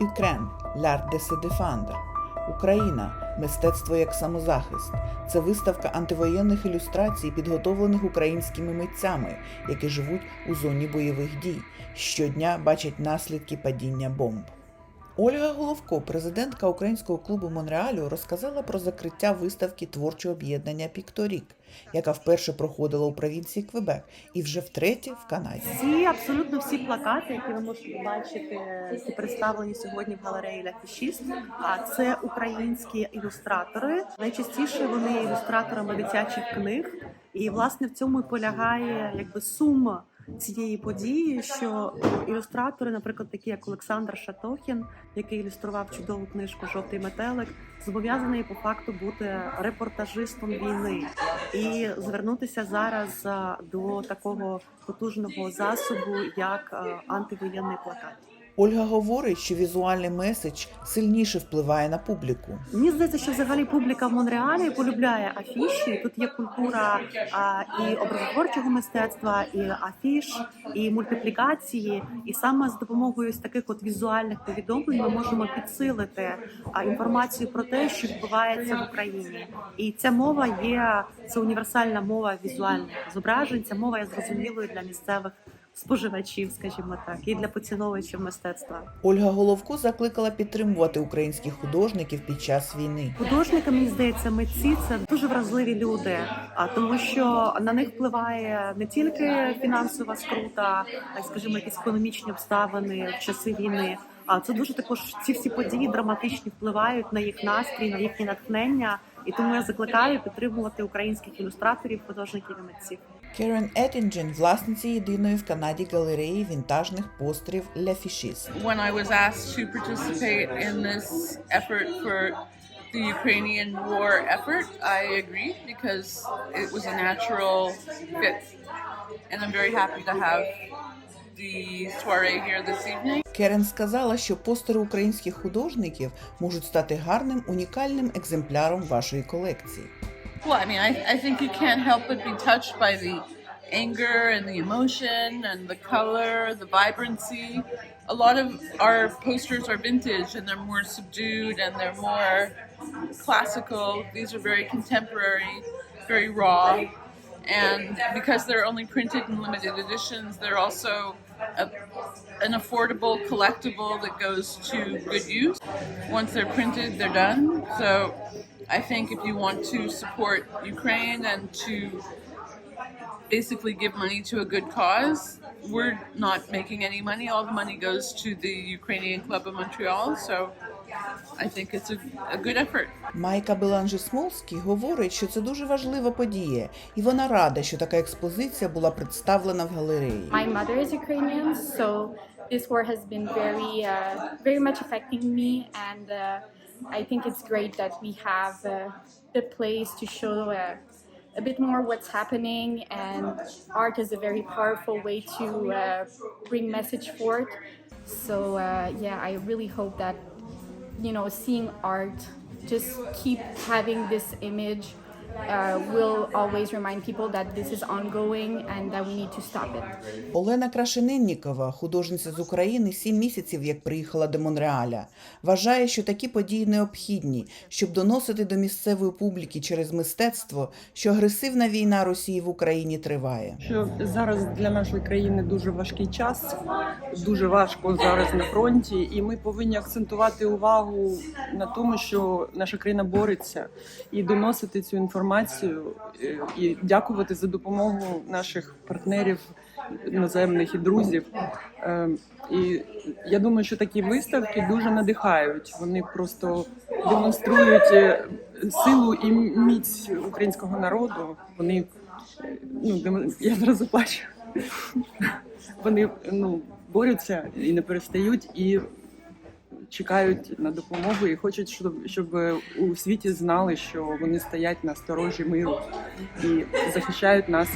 L'art de se défendre. Україна мистецтво як самозахист. Це виставка антивоєнних ілюстрацій, підготовлених українськими митцями, які живуть у зоні бойових дій. Щодня бачать наслідки падіння бомб. Ольга Головко, президентка українського клубу Монреалю, розказала про закриття виставки творчого об'єднання Пікторік, яка вперше проходила у провінції Квебек і вже втретє в Канаді. Всі абсолютно всі плакати, які ви можете бачити, які представлені сьогодні в галереї Ля Фішіст, а це українські ілюстратори. Найчастіше вони ілюстраторами дитячих книг, і власне в цьому і полягає якби сума цієї події, що ілюстратори, наприклад, такі як Олександр Шатохін, який ілюстрував чудову книжку Жовтий метелик, зобов'язаний по факту бути репортажистом війни і звернутися зараз до такого потужного засобу, як антивоєнний плакат. Ольга говорить, що візуальний меседж сильніше впливає на публіку. Мені здається, що взагалі публіка в Монреалі полюбляє афіші. Тут є культура а, і образотворчого мистецтва, і афіш, і мультиплікації. І саме з допомогою ось таких от візуальних повідомлень ми можемо підсилити а, інформацію про те, що відбувається в Україні. І ця мова є це універсальна мова візуальних зображень. Ця мова є зрозумілою для місцевих споживачів, скажімо так, і для поціновувачів мистецтва. Ольга Головко закликала підтримувати українських художників під час війни. Художники, мені здається, митці це дуже вразливі люди, а тому, що на них впливає не тільки фінансова скрута, а й, скажімо, якісь економічні обставини в часи війни. А це дуже також ці всі події драматичні впливають на їх настрій, на їхнє натхнення. І тому я закликаю підтримувати українських ілюстраторів, художників і митців. Керен Еттінджен, власниця єдиної в Канаді галереї вінтажних пострів Ля Фішіс. when I was asked to participate in this effort for the Ukrainian war effort, I agreed because it was a natural fit. And I'm very happy to have the soiree here this evening. Керен сказала, що постери українських художників можуть стати гарним унікальним екземпляром вашої колекції. Well, I mean, I, I think you can't help but be touched by the anger and the emotion and the color, the vibrancy. A lot of our posters are vintage and they're more subdued and they're more classical. These are very contemporary, very raw. And because they're only printed in limited editions, they're also a, an affordable collectible that goes to good use. Once they're printed, they're done. So I think if you want to support Ukraine and to basically give money to a good cause, we're not making any money. All the money goes to the Ukrainian Club of Montreal. So I think it's a, a good effort. Майка Беланжі Смолський говорить, що це дуже важлива подія, і вона рада, що така експозиція була представлена в галереї. My mother is Ukrainian, so this war has been very, uh, very much affecting me, and uh, I think it's great that we have uh, the place to show uh, a bit more what's happening. And art is a very powerful way to uh, bring message forth. So uh, yeah, I really hope that you know seeing art just keep having this image. Uh, will always remind people that this is ongoing and that we need to stop it. Олена Крашениннікова, художниця з України, сім місяців як приїхала до Монреаля, вважає, що такі події необхідні, щоб доносити до місцевої публіки через мистецтво, що агресивна війна Росії в Україні триває. що зараз для нашої країни дуже важкий час, дуже важко зараз на фронті, і ми повинні акцентувати увагу на тому, що наша країна бореться, і доносити цю інформацію, е, і дякувати за допомогу наших партнерів іноземних і друзів. Е, І я думаю, що такі виставки дуже надихають. Вони просто демонструють е, силу і міць українського народу. Вони е, ну я зараз заплачу. Вони ну борються і не перестають і чекають на допомогу і хочуть, щоб, щоб у світі знали, що вони стоять на сторожі миру і захищають нас.